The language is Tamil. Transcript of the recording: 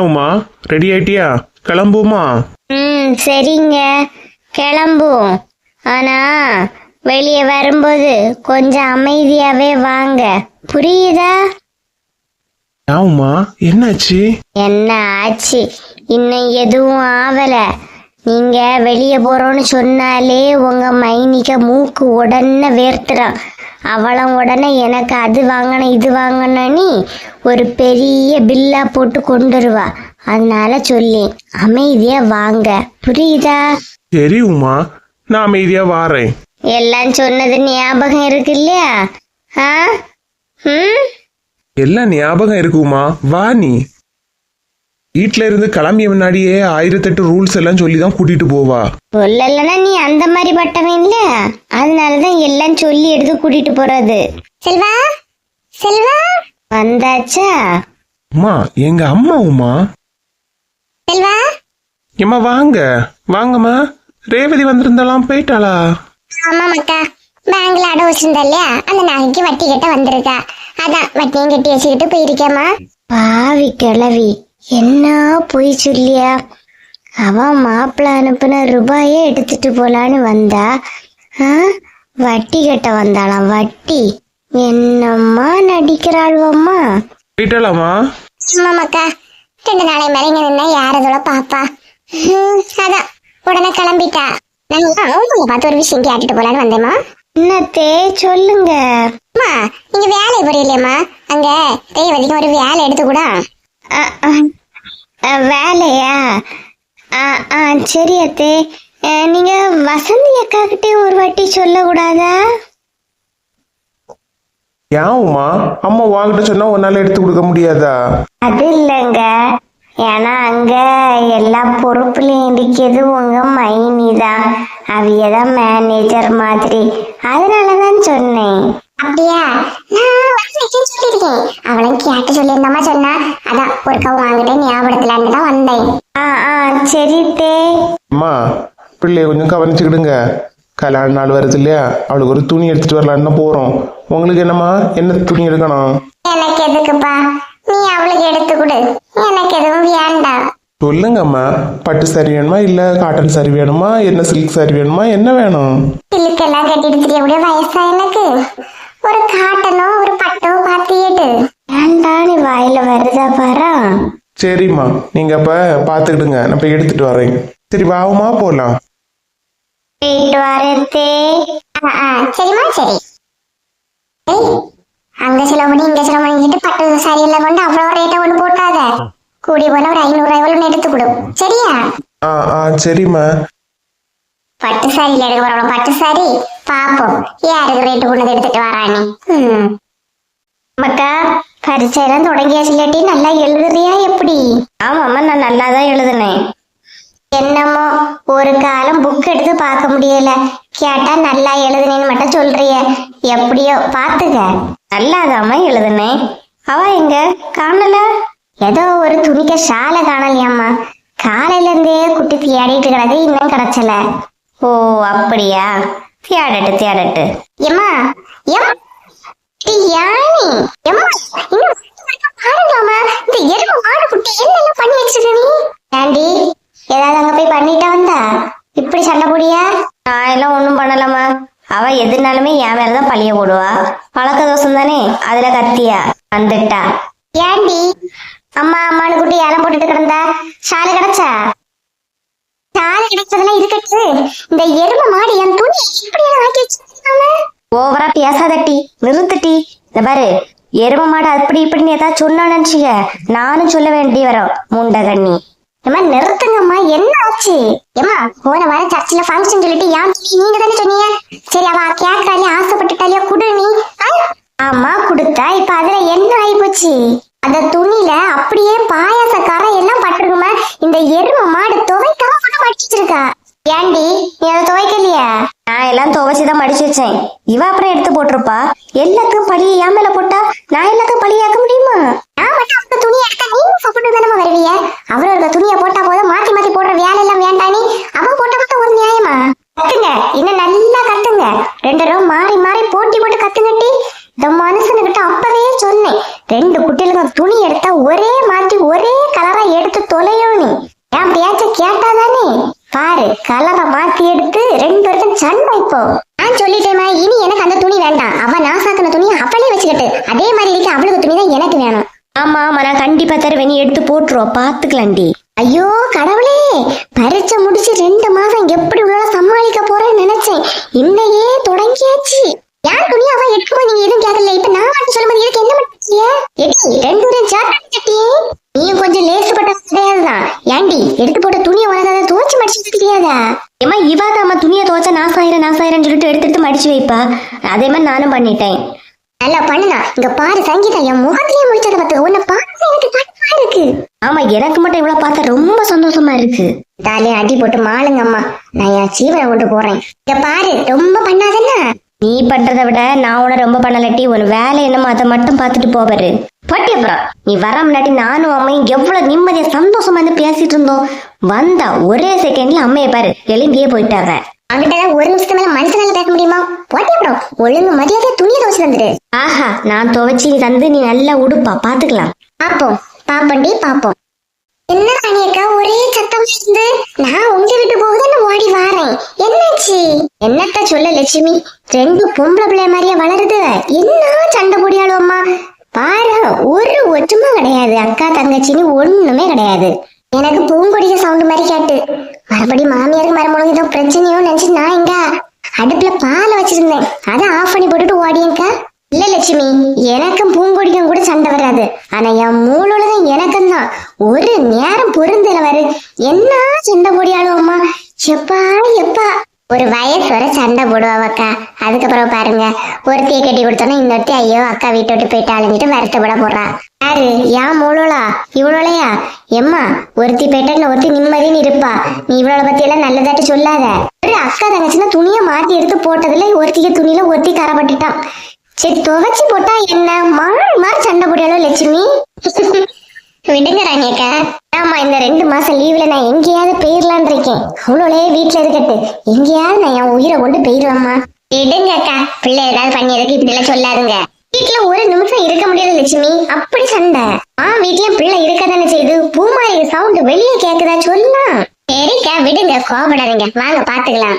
உமா ரெடி ஆயிட்டியா? கிளம்புமா? ம் சரிங்க. கிளம்பும். ஆனா வெளியே வரும்போது கொஞ்சம் அமைதியாவே வாங்க. புரியுதா? உமா என்னாச்சு? என்ன ஆச்சு? இன்னும் எதுவும் ஆவல. நீங்க வெளியே போறோம்னு சொன்னாலே உங்க மைனிக்க மூக்கு உடனே வேர்த்துறான் அவளும் உடனே எனக்கு அது வாங்கணும் இது வாங்கணும்னு ஒரு பெரிய பில்லா போட்டு கொண்டுருவா அதனால சொல்லி அமைதியா வாங்க. புரியுதா? சரி உமா நான் அமைதியா வாரேன். எல்லாம் சொன்னது ஞாபகம் இருக்கு இல்லையா? ஆ? ம்? எல்லாம் ஞாபகம் இருக்கு உமா வா நீ. வீட்ல இருந்து கிளம்பிய முன்னாடியே ஆயிரத்தெட்டு ரூல்ஸ் எல்லாம் சொல்லி தான் கூட்டிட்டு போவா. சொல்லலைன்னா நீ அந்த மாதிரி எல்லாம் சொல்லி எடுத்து கூட்டிட்டு போறது. செல்வா? செல்வா? வந்தாச்சா? உமா எங்க அம்மா உமா செல்வா? ஏம்மா வாங்க. வாங்கம்மா. ரேவதி வந்திருந்தாலாம் போயிட்டாளா? ஆமா மக்கா பேங்க்ல அடை வச்சிருந்தா இல்லையா? அந்த நகைக்கு வட்டி கட்ட வந்திருக்கா. அதான் வட்டியும் கட்டி வச்சுக்கிட்டு போயிருக்கேம்மா. பாவி கிழவி என்ன பொய் சொல்லியா? அவன் மாப்பிள்ள அனுப்புன ரூபாயே எடுத்துட்டு போலான்னு வந்தா ஆ, வட்டி கட்ட வந்தாளாம் வட்டி. என்னம்மா நடிக்கிறாள்வம்மா போயிட்டாளாமா ஆமாக்கா ரெண்டு நாளை மேல இங்க நின்னா யாரதோட பாப்பா? ஹம், அதான். உடனே கிளம்பிட்டா. நான் உங்களை பார்த்து ஒரு விஷயம் கேட்டுட்டு போலான்னு வந்தேம்மா. என்னத்தே சொல்லுங்க. அம்மா நீங்க வேலை புரியலையம்மா அங்க ரேவதிக்கு ஒரு வேலை எடுத்து கூட. வேலையா? ஆ ஆ சரி அத்தே. நீங்க வசந்தி அக்கா கிட்டே ஒரு வாட்டி சொல்லக்கூடாதா? ஏன் உமா? அம்மா வாங்கிட்ட சொன்னா உன்னால எடுத்து கொடுக்க முடியாதா? அது இல்லைங்க. ஏன்னா அங்க எல்லா பொறுப்புலையும் இருக்கிறது உங்க மைனி தான். அவிய தான் மேனேஜர் மாதிரி. அதனாலதான் சொன்னேன். அப்படியா? நான் சொல்லியிருக்கேன். அவளும் கேட்டு சொல்லியிருந்தாமா சொன்னா அதான் ஒரு கவு வாங்கிட்டே ஞாபகத்துலன்னு தான் வந்தேன். ஆ ஆ சரி தே. அம்மா பிள்ளைய கொஞ்சம் கவனிச்சுக்கிடுங்க. கல்யாண நாள் வருது இல்லையா? அவளுக்கு ஒரு துணி எடுத்துட்டு வரலான்னு போறோம். உங்களுக்கு என்னம்மா? என்ன துணி எடுக்கணும்? எனக்கு எதுக்குப்பா? நீ அவளுக்கு எடுத்து கொடு. எனக்கு எதுவும் வேண்டாம். சொல்லுங்க அம்மா பட்டு சாரி வேணுமா இல்ல காட்டன் சாரி வேணுமா? என்ன சில்க் சாரி வேணுமா? என்ன வேணும்? சில்லுக்கெல்லாம் கட்டிட்டு தெரியக்கூடிய வயசா எனக்கு. ஒரு காட்டனோ ஒரு பட்டோ பார்த்து எடு. ஏன்டா நீ வாயில வருதா பாரா? சரிம்மா. நீங்க அப்ப பாத்துக்கிடுங்க நான் போய் எடுத்துட்டு வரேன். சரி வாவுமா போலாம். போயிட்டு வரத்தே சரிம்மா சரி. அங்க சில மணி இங்க சில மணிக்கிட்டு பட்டு சாரி எல்லாம் கொண்டு அவ்வளோ ரேட்டை ஒன்று போட்டாத. கூடி போல ஒரு ஐநூறு ரூபாய் ஒன்று எடுத்து கொடு. சரியா? சரிம்மா. பட்டு சாரியில் எடுக்க போறோம் பட்டு சாரி பாப்போம். யாருக்கு ரேட்டு கொண்டு எடுத்துட்டு வரானே. மக்கா பரீட்சை எல்லாம் தொடங்கியாச்சு இல்லாட்டி நல்லா எழுதுறியா எப்படி? ஆமாம்மா நான் நல்லா தான் எழுதுனேன். என்னமோ ஒரு காலம் புக் எடுத்து பார்க்க முடியல. கேட்டா நல்லா எழுதுனேன்னு மட்டும் சொல்றிய. எப்படியோ பாத்துக்க நல்லாதாம எழுதுனேன் அவ எங்க? காணல? ஏதோ ஒரு துணிக்க ஷால காணலையாம்மா. காலையில இருந்தே குட்டி தேடிட்டு கிடக்கு இன்னும் கிடைச்சல. ஓ அப்படியா? தேடட்டு தேடட்டு எம்மா எம் யானி? எம்மா இன்னும் பாருங்களாமா இந்த எருமை மாடு குட்டி என்னெல்லாம் பண்ணி வச்சிருக்க நீ? ஏண்டி ஏதாவது அங்க போய் பண்ணிட்டா வந்தா? இப்படி சண்டை போடியா நான் எல்லாம் ஒண்ணும் பண்ணலம்மா. அவ எதுனாலுமே என் மேலதான் பழிய போடுவா. பழக்க தோசம் தானே அதுல கத்தியா? வந்துட்டா. ஏண்டி? அம்மா அம்மானு குட்டி ஏலம் போட்டுட்டு கிடந்தா? ஷாலு கிடைச்சா? ஷாலு கிடைச்சதெல்லாம் இருக்கட்டு இந்த எருமை மாடு என் துணி இப்படி எல்லாம் ஆக்கி ஓவரா பேசாதட்டி நிறுத்துட்டி. இந்த பாரு எருமை மாடு அப்படி இப்படின்னு ஏதாவது நினைச்சுக்க. நானும் சொல்ல வேண்டி வரும் முண்டை கண்ணி ஏமா நிறுத்துங்கம்மா. என்ன ஆச்சு? ஏமா போன வாரம் சர்ச்சில் ஃபங்க்ஷன் சொல்லிட்டு ஏன் சொல்லி நீங்க தானே சொன்னீங்க? சரி அவ கேட்கறாளே ஆசைப்பட்டுட்டாலே குடு நீ. ஆமா குடுத்தா. இப்ப அதுல என்ன ஆயிப்போச்சு? அந்த துணியில அப்படியே பாயாச கரை எல்லாம் பட்டிருக்குமா? இந்த எருமை மாடு துவைக்காம கொண்டு மடிச்சிருக்கா ஏண்டி நீ அதை துவைக்கலையா? நான் எல்லாம் துவைச்சுதான் மடிச்சு வச்சேன். இவ அப்புறம் எடுத்து போட்டிருப்பா. எல்லாத்துக்கும் பழிய ஏன் மேல போட்டா நான் எல்லாத்துக்கும் பழியாக்க முடியுமா? அப்படின்னு தானே வருவீங்க அவரோட துணியை போட்டா போதும் மாத்தி மாத்தி போடுற வேலை எல்லாம் வேண்டானே. அவன் போட்ட மட்டும் ஒரு நியாயமா? கத்துங்க. இன்னும் நல்லா கத்துங்க. ரெண்டு ரூம் மாறி மாறி போட்டி போட்டு கத்துங்கட்டி. இந்த மனுஷனுக்கிட்ட அப்பவே சொன்னேன். ரெண்டு குட்டிலுங்க துணி எடுத்தா ஒரே மாத்தி ஒரே கலரா எடுத்து தொலையும் நீ. என் பேச்ச கேட்டாதானே பாரு கலரை மாத்தி எடுத்து ரெண்டு வருஷம் சண்டை இப்போ. கண்டிப்பா தருவேன். நீ எடுத்து போட்டுருவோம் பாத்துக்கலாண்டி ஐயோ கடவுளே. பரீட்சை முடிச்சு ரெண்டு மாசம் எப்படி உள்ள சமாளிக்க போறேன்னு நினைச்சேன். இன்னையே தொடங்கியாச்சு. யார் துணி அவ நீங்க எதுவும் கேட்கல இப்ப நான் மட்டும் சொல்லும்போது இதுக்கு என்ன எடி ரெண்டு பேரும் நீயும் கொஞ்சம் லேசுப்பட்ட கிடையாதுதான். ஏண்டி எடுத்து போட்ட துணியை உனக்கு துவச்சு மடிச்சு தெரியாதா ஏமா துணியை துவைச்சா நாசாயிரம் நாசாயிரம்னு சொல்லிட்டு எடுத்து எடுத்து மடிச்சு வைப்பா. அதே மாதிரி நானும் பண்ணிட்டேன். நல்லா பண்ணுனா இங்க பாரு சங்கீதா என் முகத்திலேயே முடிச்சதை பார்த்து உன்னை பார்க்க எனக்கு கடுப்பா இருக்கு ஆமா இவ்வளவு பார்த்தா ரொம்ப சந்தோஷமா இருக்கு. தாலியை அடி போட்டு மாளுங்க அம்மா. நான் என் ஜீவனை கொண்டு போறேன். இங்க பாரு ரொம்ப பண்ணாதன்னா நீ பண்றதை விட நான் உன ரொம்ப பண்ணலட்டி ஒரு வேலை என்னமோ அதை மட்டும் பார்த்துட்டு போவாரு. பட்டி அப்புறம் நீ வர முன்னாடி நானும் அம்மையும் எவ்வளவு நிம்மதியா சந்தோஷமா இருந்து பேசிட்டு இருந்தோம். வந்தா ஒரே செகண்ட்ல அம்மையை பாரு எழுந்தியே போயிட்டாங்க. அவங்கிட்ட ஒரு நிமிஷத்து மேல மனுஷனால பேச முடியுமா? போட்டி அப்புறம் ஒழுங்கு மரியாதையா துணியை துவச்சு தந்துரு. ஆஹா நான் துவைச்சி தந்து நீ நல்லா உடுப்பா பாத்துக்கலாம். பாப்போம். பாப்பண்டி பாப்போம். என்ன பண்ணிருக்க ஒரே சத்தம் இருந்து நான் உங்க வீட்டு போகுதுன்னு ஓடி வாரேன். என்னாச்சு? என்னத்த சொல்ல லட்சுமி? ரெண்டு பொம்பளை பிள்ளை மாதிரியே வளருது. என்ன சண்டை போடியாளோம்மா பாரு ஒரு ஒற்றுமை கிடையாது. அக்கா தங்கச்சின்னு ஒண்ணுமே கிடையாது. எனக்கு பூங்கொடிய சவுண்ட் மாதிரி கேட்டு. மறுபடியும் மாமியாருக்கு மருமகளுக்கு ஏதோ பிரச்சனையோ நினைச்சு நான் எங்க அடுப்புல பாலை வச்சிருந்தேன். அதை ஆஃப் பண்ணி போட்டுட்டு ஓடியேங்க்கா இல்ல லட்சுமி எனக்கும் பூங்கொடிக்கும் கூட சண்டை வராது. ஆனா என் மூணுலகம் எனக்கும் தான் ஒரு நேரம் பொருந்தல வரு என்ன சண்டை போடியாலும் அம்மா எப்பா எப்பா. ஒரு வயசு வரை சண்டை போடுவா அக்கா. அதுக்கப்புறம் பாருங்க ஒருத்தியை கட்டி கொடுத்தோன்னா இன்னொருத்தி ஐயோ அக்கா வீட்டை விட்டு போயிட்டாளுங்கிட்டு வருத்தப்பட போடுறா. யாரு? ஏன் மூலோளா இவ்வளோலையா எம்மா ஒருத்தி போயிட்டா ஒருத்தி நிம்மதின்னு இருப்பா. நீ இவ்வளோ பத்தி எல்லாம் நல்லதாட்டு சொல்லாத. ஒரு அக்கா தங்கச்சின்னா துணியை மாத்தி எடுத்து போட்டதுல ஒருத்திக்கு துணியில ஒருத்தி கரப்பட்டுட்டான். சரி துவைச்சு போட்டா என்ன? மாறி மாறி சண்டை போடியாலோ லட்சுமி? விடுங்க ராணியக்கா ஆமா இந்த ரெண்டு மாசம் லீவ்ல நான் எங்கேயாவது போயிடலான் இருக்கேன். அவ்வளோலே வீட்டுல இருக்கட்டு. எங்கேயாவது நான் என் உயிரை கொண்டு போயிடுவேம்மா விடுங்க அக்கா பிள்ளை ஏதாவது பண்ணியதுக்கு இப்படி எல்லாம் சொல்லாதுங்க. வீட்டுல ஒரு நிமிஷம் இருக்க முடியாது லட்சுமி. அப்படி சண்டை. ஆ வீட்லயும் பிள்ளை இருக்க தானே செய்யுது பூமாரி சவுண்ட் வெளியே கேக்குதா? சொல்லலாம் சரிக்கா விடுங்க. கோபப்படாதீங்க வாங்க பாத்துக்கலாம்.